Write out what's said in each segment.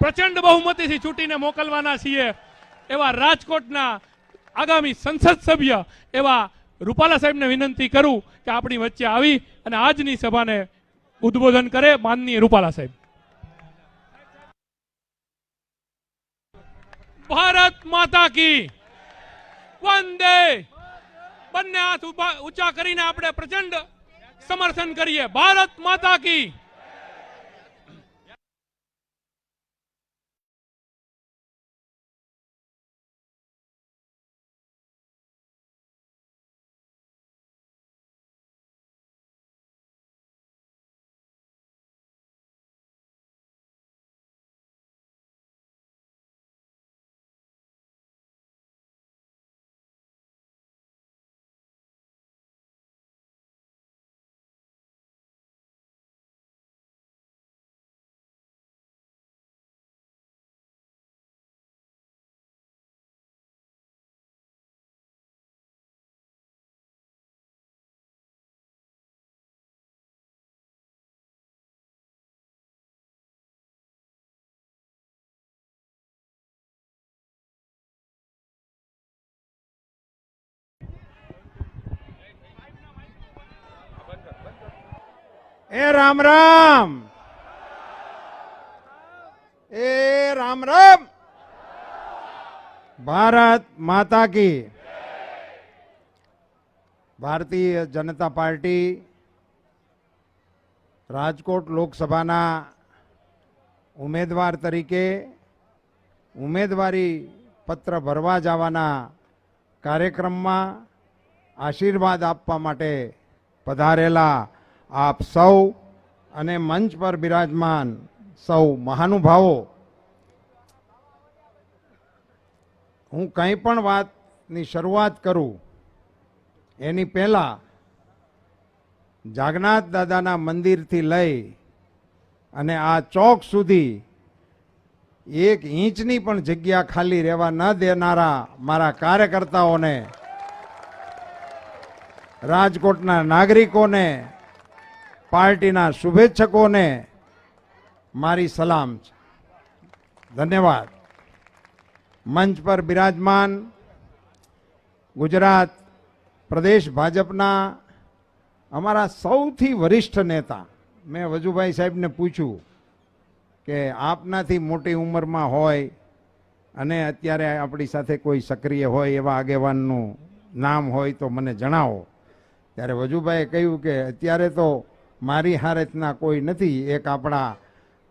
પ્રચંડ બહુમતીથી ચૂંટીને મોકલવાના છીએ એવા રાજકોટના આગામી સંસદ સભ્ય એવા રૂપાલા સાહેબને વિનંતી કરું કે આપણી વચ્ચે આવી અને આજની સભાને ઉદ્બોધન કરે માનનીય રૂપાલા સાહેબ. ભારત માતા કી. વંદે. બંને હાથ ઊંચા કરીને આપણે પ્રચંડ સમર્થન કરીએ. ભારત માતા કી. એ રામ રામ. એ રામ રામ. ભારત માતા કી ભારતીય જનતા પાર્ટી રાજકોટ લોકસભાના ઉમેદવાર તરીકે ઉમેદવારી પત્ર ભરવા જવાના કાર્યક્રમમાં આશીર્વાદ આપવા માટે પધારેલા આપ સૌ અને મંચ પર બિરાજમાન સૌ મહાનુભાવો, હું કંઈ પણ વાતની શરૂઆત કરું, એની પહેલાં જાગનાથ દાદાના મંદિરથી લઈ અને આ ચોક સુધી એક ઇંચની પણ જગ્યા ખાલી રહેવા ન દેનારા મારા કાર્યકર્તાઓને, રાજકોટના નાગરિકોને પાર્ટીના શુભેચ્છકોને મારી સલામ છે. ધન્યવાદ. મંચ પર બિરાજમાન ગુજરાત, પ્રદેશ ભાજપના અમારા સૌથી વરિષ્ઠ નેતા. મેં વજુભાઈ સાહેબને પૂછ્યું કે આપનાથી મોટી ઉંમરમાં હોય અને અત્યારે આપણી સાથે કોઈ સક્રિય હોય એવા આગેવાનનું નામ હોય તો મને જણાવો. ત્યારે વજુભાઈએ કહ્યું કે અત્યારે તો મારી હારતના કોઈ નથી. એક આપણા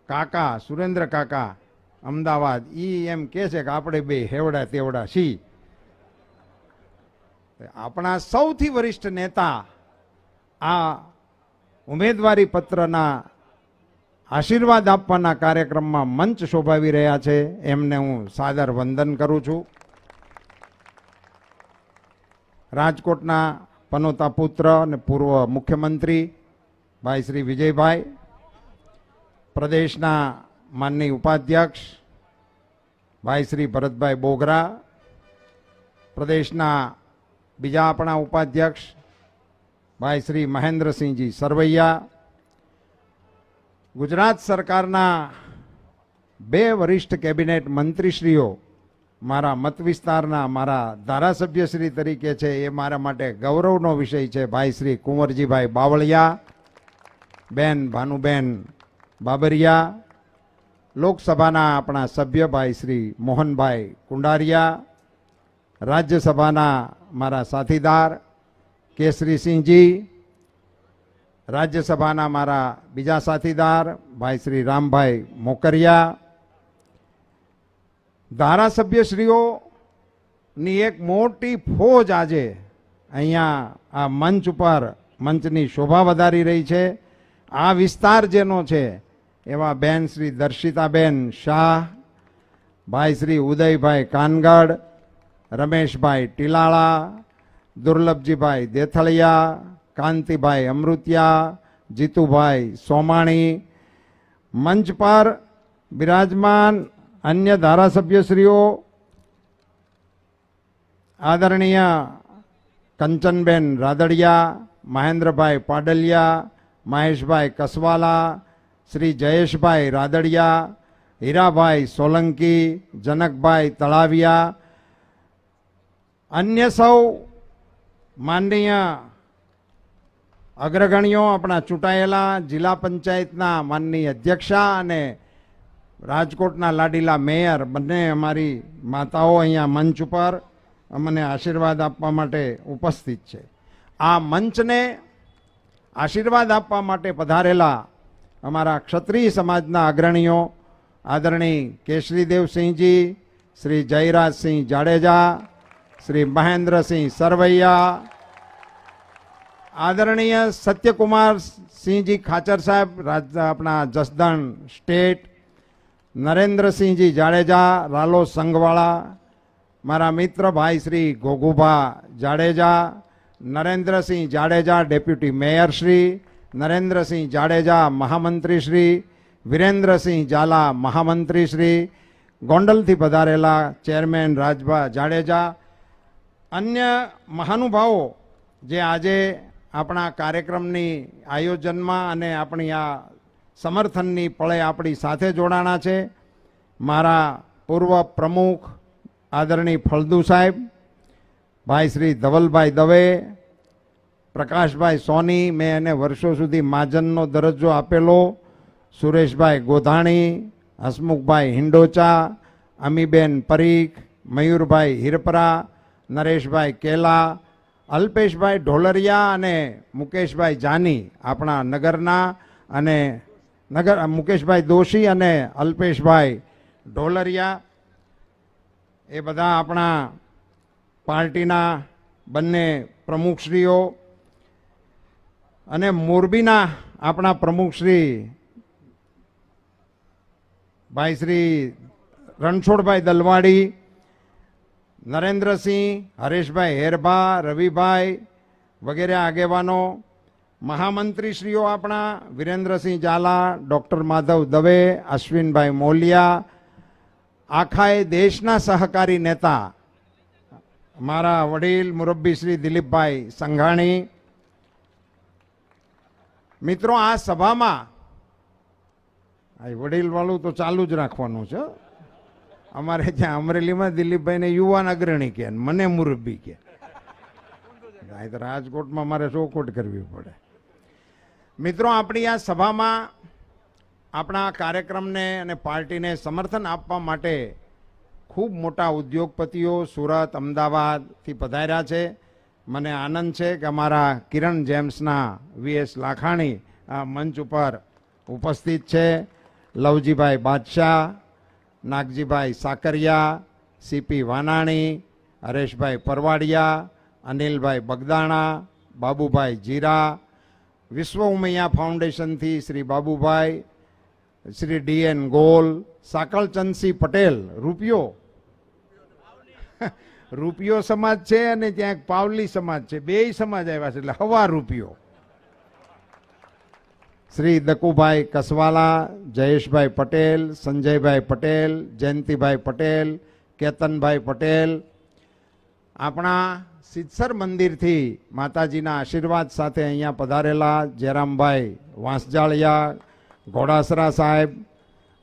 કાકા, સુરેન્દ્ર કાકા, અમદાવાદ, ઈ એમ કહે છે કે આપણે બે હેવડા તેવડા છી આપણા સૌથી વરિષ્ઠ નેતા આ ઉમેદવારી પત્રના આશીર્વાદ આપવાના કાર્યક્રમમાં મંચ શોભાવી રહ્યા છે. એમને હું સાદર વંદન કરું છું. રાજકોટના પનોતા પુત્ર અને પૂર્વ મુખ્યમંત્રી ભાઈ શ્રી વિજયભાઈ, પ્રદેશના માનની ઉપાધ્યક્ષ, ભાઈ શ્રી ભરતભાઈ બોગરા, પ્રદેશના બીજા આપણા ઉપાધ્યક્ષ, ભાઈ શ્રી મહેન્દ્રસિંહજી સરવૈયા, ગુજરાત સરકારના બે વરિષ્ઠ કેબિનેટ મંત્રીશ્રીઓ મારા મત વિસ્તારના મારા ધારાસભ્યશ્રી તરીકે છે, એ મારા માટે ગૌરવનો વિષય છે, ભાઈ શ્રી કુંવરજીભાઈ બાવળિયા બેન, ભાનુબેન, બાબરિયા, લોકસભાના આપણા સભ્ય ભાઈ શ્રી મોહનભાઈ કુંડારિયા, રાજ્યસભાના મારા સાથીદાર કેસરીસિંહજી રાજ્યસભાના મારા બીજા સાથીદાર ભાઈ શ્રી રામભાઈ મોકરિયા, ધારાસભ્યશ્રીઓની એક મોટી ફોજ આજે અહીંયા આ મંચ ઉપર, મંચની શોભા વધારી રહી છે. આ વિસ્તાર જેનો છે, એવા બેન શ્રી દર્શિતાબેન શાહ, ભાઈ શ્રી ઉદયભાઈ કાનગડ, રમેશભાઈ ટીલાળા, દુર્લભજીભાઈ દેથળિયા, કાંતિભાઈ અમૃતિયા, જીતુભાઈ સોમાણી મંચ પર બિરાજમાન અન્ય ધારાસભ્યશ્રીઓ, આદરણીય કંચનબેન રાદડિયા, મહેન્દ્રભાઈ પાડલિયા મહેશભાઈ કસવાલા, શ્રી જયેશભાઈ રાદડિયા, હીરાભાઈ સોલંકી, જનકભાઈ તળાવિયા. અન્ય સૌ માનનીય અગ્રગણીઓ આપણા ચૂંટાયેલા જિલ્લા પંચાયતના માનનીય અધ્યક્ષા અને રાજકોટના લાડીલા મેયર બંને અમારી માતાઓ અહીંયા મંચ ઉપર અમને આશીર્વાદ આપવા માટે ઉપસ્થિત છે. આ મંચને આશીર્વાદ આપવા માટે પધારેલા અમારા ક્ષત્રિય સમાજના અગ્રણીઓ આદરણીય કેશરીદેવસિંહજી શ્રી જયરાજસિંહ જાડેજા, શ્રી મહેન્દ્રસિંહ સરવૈયા, આદરણીય સત્યકુમાર સિંહજી ખાચર સાહેબ, રાજ, આપણા જસદણ સ્ટેટ, નરેન્દ્રસિંહજી જાડેજા રાલો સંઘવાળા, મારા મિત્ર ભાઈ શ્રી ગોગુભા જાડેજા નરેન્દ્રસિંહ જાડેજા ડેપ્યુટી મેયર શ્રી, નરેન્દ્રસિંહ જાડેજા મહામંત્રી શ્રી, વિરેન્દ્રસિંહ ઝાલા મહામંત્રી શ્રી, ગોંડલથી પધારેલા ચેરમેન રાજભા જાડેજા, અન્ય મહાનુભાવો જે આજે આપણા કાર્યક્રમની આયોજનમાં અને આપણી આ સમર્થનની પળે આપણી સાથે જોડાણા છે. મારા પૂર્વ પ્રમુખ આદરણી ફળદુ સાહેબ ભાઈ શ્રી ધવલભાઈ દવે, પ્રકાશભાઈ સોની, મેં એને વર્ષો સુધી મહાજનનો દરજ્જો આપેલો. સુરેશભાઈ ગોધાણી, હસમુખભાઈ હિંડોચા, અમીબેન પરીખ, મયુરભાઈ હિરપરા, નરેશભાઈ કેલા, અલ્પેશભાઈ ઢોલરિયા અને મુકેશભાઈ જાની આપણા નગરના અને નગર, મુકેશભાઈ દોશી અને અલ્પેશભાઈ ઢોલરિયા. એ બધા આપણા પાર્ટીના બંને પ્રમુખશ્રીઓ અને મોરબીના આપણા પ્રમુખશ્રી ભાઈ શ્રી રણછોડભાઈ દલવાડી, નરેન્દ્રસિંહ, હરેશભાઈ હેરભા, રવિભાઈ વગેરે આગેવાનો, મહામંત્રીશ્રીઓ આપણા, વિરેન્દ્રસિંહ ઝાલા, ડૉક્ટર માધવ દવે, અશ્વિનભાઈ મોલિયા આખાએ દેશના સહકારી નેતા મારા વડીલ મુરબ્બી શ્રી દિલીપભાઈ સંઘાણી. મિત્રો, આ સભામાં, આ વડીલવાળું તો ચાલુ જ રાખવાનું છે. અમારે ત્યાં અમરેલીમાં દિલીપભાઈને યુવાન અગ્રણી કે, મને મુરબ્બી કે. અહીં તો રાજકોટમાં મારે ચોખોટ કરવી પડે. મિત્રો, આપણી આ સભામાં આપણા કાર્યક્રમને અને પાર્ટીને સમર્થન આપવા માટે ખૂબ મોટા ઉદ્યોગપતિઓ સુરત, અમદાવાદથી પધાર્યા છે. મને આનંદ છે કે અમારા કિરણ જેમ્સના વીએસ લાખાણી આ મંચ ઉપર ઉપસ્થિત છે. લવજીભાઈ બાદશાહ, નાગજીભાઈ સાકરિયા, સીપી વાનાણી, હરેશભાઈ પરવાડિયા, અનિલભાઈ બગદાણા, બાબુભાઈ જીરા, વિશ્વ ઉમૈયા ફાઉન્ડેશનથી શ્રી બાબુભાઈ, શ્રી ડીએન ગોલ સાકળચંદસિંહ પટેલ, રૂપિયો રૂપિયો સમાજ છે અને ત્યાં એક પાવલી સમાજ છે. બેય સમાજ આવ્યા છે એટલે હવા રૂપિયો. શ્રી દકુભાઈ કસવાલા, જયેશભાઈ પટેલ, સંજયભાઈ પટેલ, જયંતિભાઈ પટેલ, કેતનભાઈ પટેલ. આપણા સિદ્ધસર મંદિરથી માતાજીના આશીર્વાદ સાથે અહીંયા પધારેલા જયરામભાઈ વાંસજાળિયા, ઘોડાસરા સાહેબ,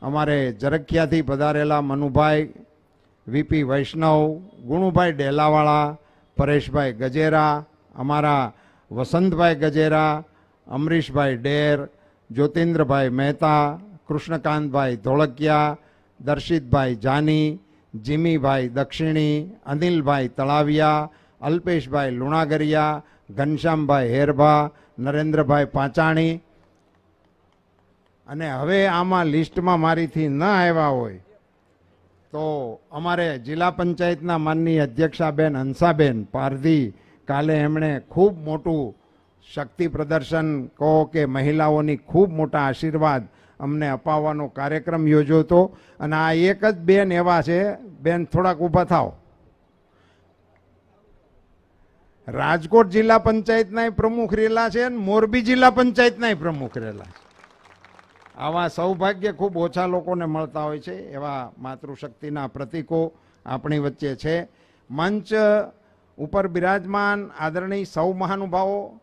અમારે જરખિયાથી પધારેલા મનુભાઈ વીપી વૈષ્ણવ, ગુણુભાઈ ડેલાવાળા, પરેશભાઈ ગજેરા, અમારા વસંતભાઈ ગજેરા, અમરીશભાઈ ડેર, જ્યોતિન્દ્રભાઈ મહેતા, કૃષ્ણકાંતભાઈ ધોળકિયા, દર્શિતભાઈ જાની, જીમીભાઈ દક્ષિણી, અનિલભાઈ તળાવિયા, અલ્પેશભાઈ લુણાગરિયા, ઘનશ્યામભાઈ હેરભા, નરેન્દ્રભાઈ પાંચાણી. અને હવે આમાં લિસ્ટમાં મારીથી ન આવ્યા હોય તો અમારે જિલ્લા પંચાયતના માનની અધ્યક્ષાબેન હંસાબેન પારધી કાલે એમણે ખૂબ મોટું શક્તિ પ્રદર્શન કહો કે મહિલાઓની ખૂબ મોટા આશીર્વાદ અમને અપાવવાનો કાર્યક્રમ યોજ્યો હતો. અને આ એક જ બેન એવા છે, બેન થોડાક ઊભા થાવ રાજકોટ જિલ્લા પંચાયતના પ્રમુખ રેલા છે અને મોરબી જિલ્લા પંચાયતના પ્રમુખ રેલા છે. આવા સૌભાગ્ય ખૂબ ઓછા લોકોને મળતા હોય છે, એવા માતૃશક્તિના પ્રતીકો આપણી વચ્ચે છે. મંચ ઉપર બિરાજમાન આદરણીય સૌ મહાનુભાવો,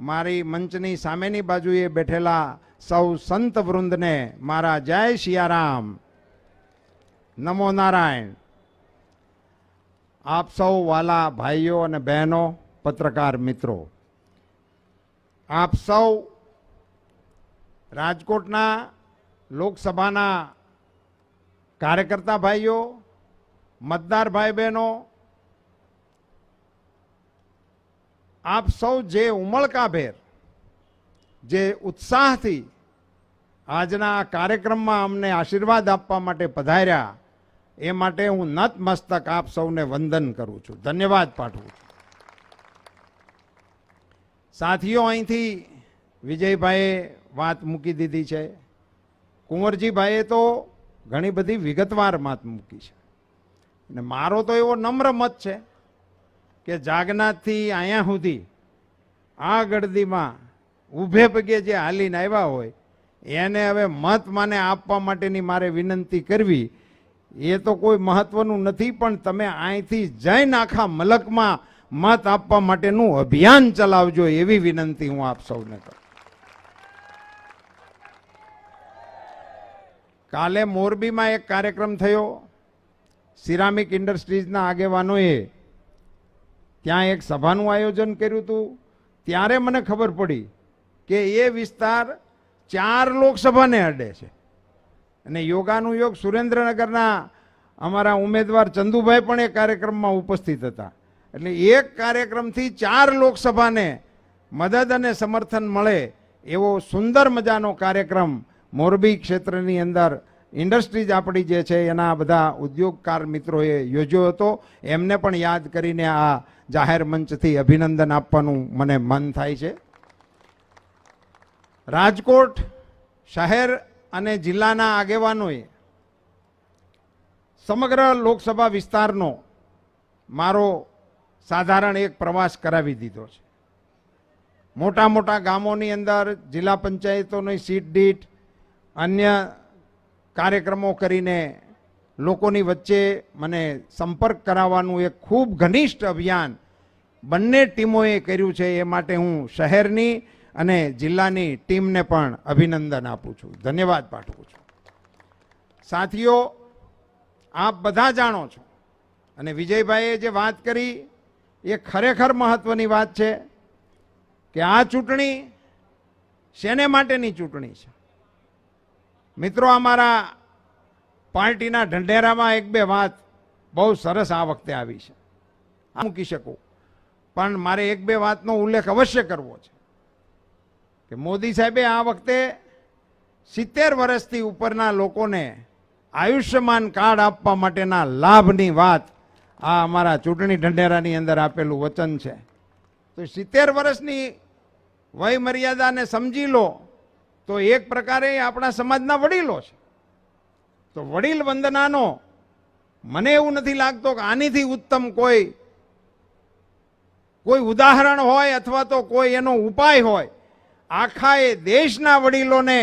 મારી મંચની સામેની બાજુએ બેઠેલા સૌ સંત વૃંદને મારા જય સિયારામ નમો નારાયણ. આપ સૌ વાલા ભાઈઓ અને બહેનો, પત્રકાર મિત્રો. આપ સૌ રાજકોટના લોકસભાના કાર્યકર્તા ભાઈઓ, મતદાર ભાઈ બહેનો આપ સૌ જે ઉમળકાભેર, જે ઉત્સાહથી આજના કાર્યક્રમમાં અમને આશીર્વાદ આપવા માટે પધાર્યા, એ માટે હું નતમસ્તક આપ સૌને વંદન કરું છું. ધન્યવાદ પાઠવું છું. સાથીઓ, અહીંથી વિજયભાઈએ વાત મૂકી દીધી છે. કુંવરજીભાઈએ તો ઘણી બધી વિગતવાર વાત મૂકી છે. અને મારો તો એવો નમ્ર મત છે કે જાગનાથથી અહીંયા સુધી આ ગળદીમાં ઊભે પગે જે હાલીને આવ્યા હોય, એને હવે મત માને આપવા માટેની મારે વિનંતી કરવી, એ તો કોઈ મહત્વનું નથી, પણ તમે અહીંથી જઈને આખા મલકમાં મત આપવા માટેનું અભિયાન ચલાવજો એવી વિનંતી હું આપ સૌને કરું કાલે મોરબીમાં એક કાર્યક્રમ થયો. સિરામિક ઇન્ડસ્ટ્રીઝના આગેવાનોએ ત્યાં એક સભાનું આયોજન કર્યું હતું. ત્યારે મને ખબર પડી કે એ વિસ્તાર ચાર લોકસભાને અડે છે. અને યોગાનું યોગ સુરેન્દ્રનગરના અમારા ઉમેદવાર ચંદુભાઈ પણ એ કાર્યક્રમમાં ઉપસ્થિત હતા. એટલે એક કાર્યક્રમથી ચાર લોકસભાને મદદ અને સમર્થન મળે એવો સુંદર મજાનો કાર્યક્રમ મોરબી ક્ષેત્રની અંદર ઇન્ડસ્ટ્રીઝ આપણી જે છે, એના બધા ઉદ્યોગકાર મિત્રોએ યોજ્યો હતો. એમને પણ યાદ કરીને આ જાહેર મંચથી અભિનંદન આપવાનું મને મન થાય છે. રાજકોટ શહેર અને જિલ્લાના આગેવાનોએ સમગ્ર લોકસભા વિસ્તારનો મારો સાધારણ એક પ્રવાસ કરાવી દીધો છે. મોટા મોટા ગામોની અંદર જિલ્લા પંચાયતોની સીટ દીઠ અન્ય કાર્યક્રમો કરીને લોકોની વચ્ચે મને સંપર્ક કરાવવાનું એક ખૂબ ઘનિષ્ઠ અભિયાન બંને ટીમોએ કર્યું છે એ માટે હું શહેરની અને જિલ્લાની ટીમને પણ અભિનંદન આપું છું. ધન્યવાદ, પાઠવું છું. સાથીઓ, આપ બધા જાણો છો અને વિજયભાઈએ જે વાત કરી એ ખરેખર મહત્વની વાત છે કે આ ચૂંટણી શેને માટેની ચૂંટણી છે? મિત્રો, અમારા પાર્ટીના ઢંઢેરામાં એક બે વાત બહુ સરસ આ વખતે આવી છે. મૂકી શકું. પણ મારે એક બે વાતનો ઉલ્લેખ અવશ્ય કરવો છે કે મોદી સાહેબે આ વખતે સિત્તેર વર્ષથી ઉપરના લોકોને આયુષ્યમાન કાર્ડ આપવા માટેના લાભની વાત આ અમારા ચૂંટણી ઢંઢેરાની અંદર આપેલું વચન છે. તો સિત્તેર વર્ષની વય મર્યાદાને સમજી લો. તો એક પ્રકારે આપણા સમાજના વડીલો છે. તો વડીલ વંદનાનો મને એવું નથી લાગતો કે આનીથી ઉત્તમ કોઈ કોઈ ઉદાહરણ હોય અથવા તો કોઈ એનો ઉપાય હોય. આખા એ દેશના વડીલોને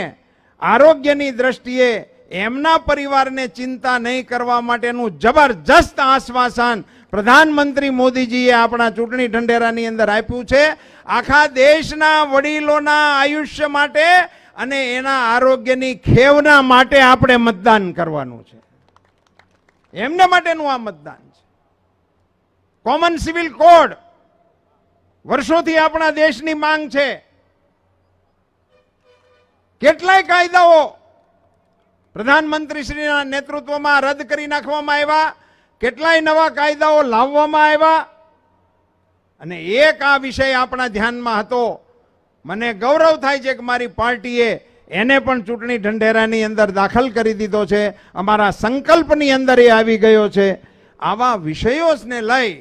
આરોગ્યની દ્રષ્ટિએ એમના પરિવારને ચિંતા નહીં કરવા માટેનું જબરજસ્ત આશ્વાસન પ્રધાનમંત્રી મોદીજીએ આપણા ચૂંટણી ઢંઢેરાની અંદર આપ્યું છે. આખા દેશના વડીલોના આયુષ્ય માટે અને એના આરોગ્યની ખેવના માટે આપણે મતદાન કરવાનું છે. એમને માટેનું આ મતદાન છે. કોમન સિવિલ કોડ વર્ષોથી આપણા દેશની માંગ છે. કેટલાય કાયદાઓ પ્રધાનમંત્રીશ્રીના નેતૃત્વમાં રદ કરી નાખવામાં આવ્યા, કેટલાય નવા કાયદાઓ લાવવામાં આવ્યા. અને એક આ વિષય આપણા ધ્યાનમાં હતો. મને ગૌરવ થાય છે કે મારી પાર્ટીએ એને પણ ચૂંટણી ઢંઢેરાની અંદર દાખલ કરી દીધો છે. અમારા સંકલ્પની અંદર એ આવી ગયો છે. આવા વિષયોને લઈ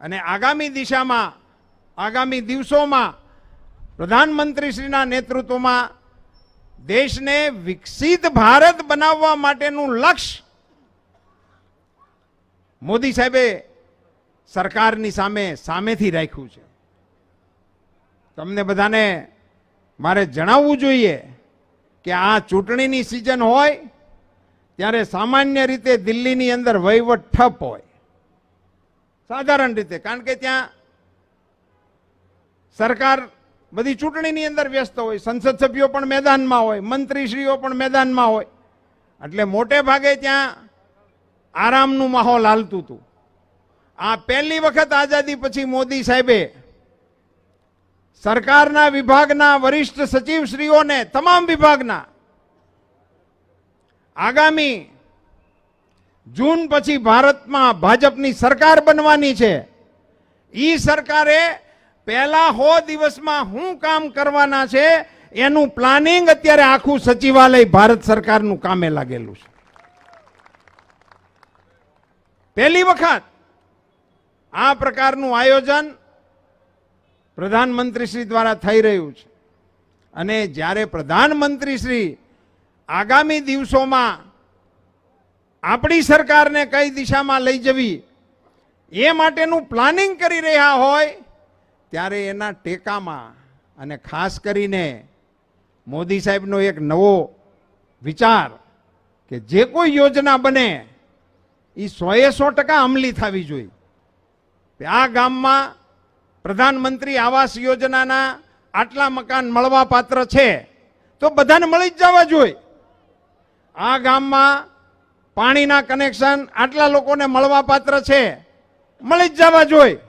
અને આગામી દિશામાં, આગામી દિવસોમાં પ્રધાનમંત્રીશ્રીના નેતૃત્વમાં દેશને વિકસિત ભારત બનાવવા માટેનું લક્ષ્ય મોદી સાહેબે સરકારની સામે સામેથી રાખ્યું છે. તમને બધાને મારે જણાવવું જોઈએ કે આ ચૂંટણીની સિઝન હોય, ત્યારે સામાન્ય રીતે દિલ્હીની અંદર વહીવટ ઠપ હોય. સાધારણ રીતે, કારણ કે ત્યાં સરકાર બધી ચૂંટણીની અંદર વ્યસ્ત હોય, સંસદ સભ્યો પણ મેદાનમાં હોય, મંત્રીશ્રીઓ પણ મેદાનમાં હોય. એટલે મોટે ભાગે ત્યાં આરામનું માહોલ હાલતું હતું. આ પહેલી વખત આઝાદી પછી મોદી સાહેબે સરકારના વિભાગના વરિષ્ઠ સચિવશ્રીઓને, તમામ વિભાગના, આગામી જૂન પછી ભારતમાં ભાજપની સરકાર બનવાની છે. એ સરકારે પહેલા હો દિવસમાં શું કામ કરવાના છે, એનું પ્લાનિંગ અત્યારે આખું સચિવાલય ભારત સરકારનું કામે લાગેલું છે. પહેલી વખત આ પ્રકારનું આયોજન પ્રધાનમંત્રી શ્રી દ્વારા થઈ રહ્યું છે. અને જ્યારે પ્રધાનમંત્રી શ્રી આગામી દિવસોમાં આપણી સરકારને કઈ દિશામાં લઈ જવી, એ માટેનું પ્લાનિંગ કરી રહ્યા હોય, ત્યારે એના ટેકામાં અને ખાસ કરીને મોદી સાહેબનો એક નવો વિચાર કે જે કોઈ યોજના બને એ સોએ સો ટકા અમલી થવી જોઈએ. આ ગામમાં પ્રધાનમંત્રી આવાસ યોજનાના આટલા મકાન મળવા પાત્ર છે, તો બધાને મળી જ જવા જોઈએ. આ ગામમાં પાણીના કનેક્શન આટલા લોકોને મળવા પાત્ર છે, મળી જ જવા જોઈએ.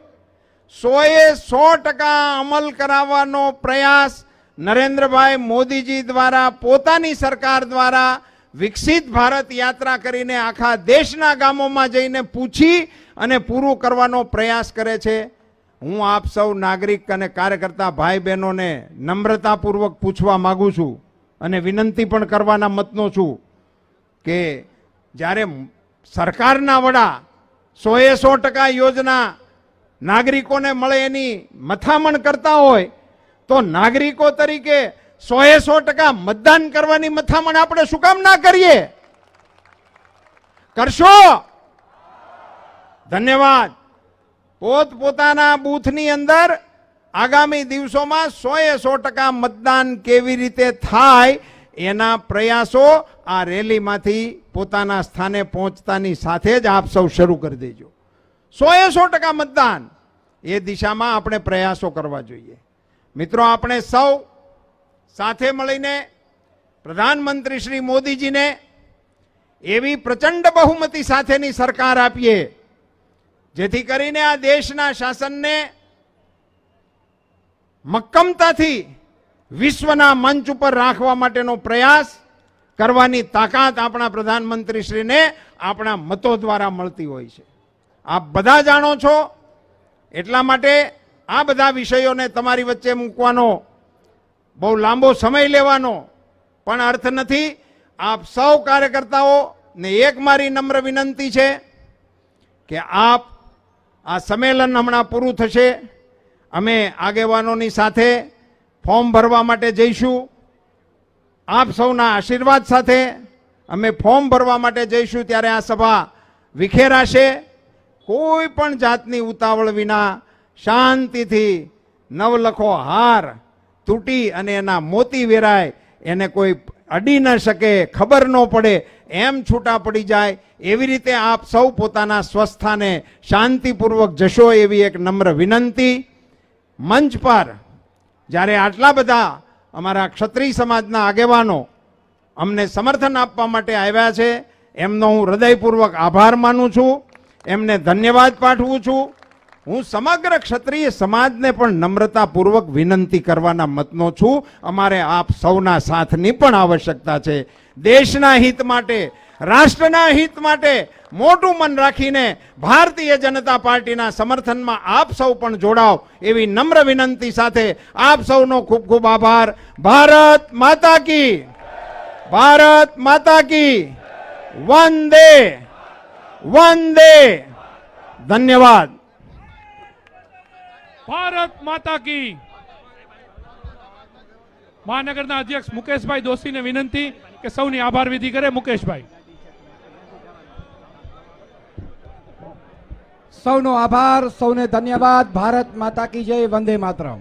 સોએ સો ટકા અમલ કરાવવાનો પ્રયાસ નરેન્દ્રભાઈ મોદીજી દ્વારા, પોતાની સરકાર દ્વારા વિકસિત ભારત યાત્રા કરીને આખા દેશના ગામોમાં જઈને પૂછી અને પૂરું કરવાનો પ્રયાસ કરે છે. હું આપ સૌ નાગરિક અને કાર્યકર્તા ભાઈ બહેનોને નમ્રતાપૂર્વક પૂછવા માગું છું અને વિનંતી પણ કરવાના મતનો છું કે જ્યારે સરકારના વડા સોએ સો ટકા યોજના નાગરિકોને મળે એની મથામણ કરતા હોય, તો નાગરિકો તરીકે સોએ સો ટકા મતદાન કરવાની મથામણ આપણે શું કામ ના કરીએ? કરશો? ધન્યવાદ. પોત પોતાના બૂથની અંદર આગામી દિવસોમાં સોએ સો ટકા મતદાન કેવી રીતે થાય એના પ્રયાસો આ રેલીમાંથી પોતાના સ્થાને પહોંચતાની સાથે જ આપ સૌ શરૂ કરી દેજો. સોએ સો ટકા મતદાન એ દિશામાં આપણે પ્રયાસો કરવા જોઈએ. મિત્રો, આપણે સૌ સાથે મળીને પ્રધાનમંત્રી શ્રી મોદીજીને એવી પ્રચંડ બહુમતી સાથેની સરકાર આપીએ જેથી કરીને આ દેશના શાસનને મક્કમતાથી વિશ્વના મંચ ઉપર રાખવા માટેનો પ્રયાસ કરવાની તાકાત આપણા પ્રધાનમંત્રીશ્રીને આપણા મતો દ્વારા મળતી હોય છે. આપ બધા જાણો છો, એટલા માટે આ બધા વિષયોને તમારી વચ્ચે મૂકવાનો બહુ લાંબો સમય લેવાનો પણ અર્થ નથી. આપ સૌ કાર્યકર્તાઓને એક મારી નમ્ર વિનંતી છે કે આપ આ સંમેલન હમણાં પૂરું થશે. અમે આગેવાનોની સાથે ફોર્મ ભરવા માટે જઈશું. આપ સૌના આશીર્વાદ સાથે અમે ફોર્મ ભરવા માટે જઈશું ત્યારે આ સભા વિખેરાશે. કોઈ પણ જાતની ઉતાવળ વિના શાંતિથી નવલખો હાર, તૂટી અને એના મોતી વેરાય એને કોઈ અડી ન શકે, ખબર ન પડે, એમ છૂટા પડી જાય. એવી રીતે આપ સૌ પોતાના સ્વસ્થાને શાંતિપૂર્વક જશો એવી એક નમ્ર વિનંતી. મંચ પર જ્યારે આટલા બધા અમારા ક્ષત્રિય સમાજના આગેવાનો અમને સમર્થન આપવા માટે આવ્યા છે, એમનો હું હૃદયપૂર્વક આભાર માનું છું, એમને ધન્યવાદ પાઠવું છું. હું સમગ્ર ક્ષત્રિય સમાજને પણ નમ્રતાપૂર્વક વિનંતી કરવાના મતનો છું. અમારે આપ સૌના સાથની પણ આવશ્યકતા છે. દેશના હિત માટે, રાષ્ટ્રના હિત માટે મોટું મન રાખીને ભારતીય જનતા પાર્ટીના સમર્થનમાં આપ સૌ પણ જોડાવ એવી નમ્ર વિનંતી સાથે આપ સૌનો ખૂબ ખૂબ આભાર. ભારત માતા કી. ભારત માતા કી. વંદે. વંદે. ધન્યવાદ. ભારત માતા કી. મહાનગરના અધ્યક્ષ મુકેશભાઈ દોશીને વિનંતી કે સૌની આભાર વિધિ કરે મુકેશભાઈ. સૌનો આભાર, સૌને ધન્યવાદ. ભારત માતા કી જય, વંદે માતરમ.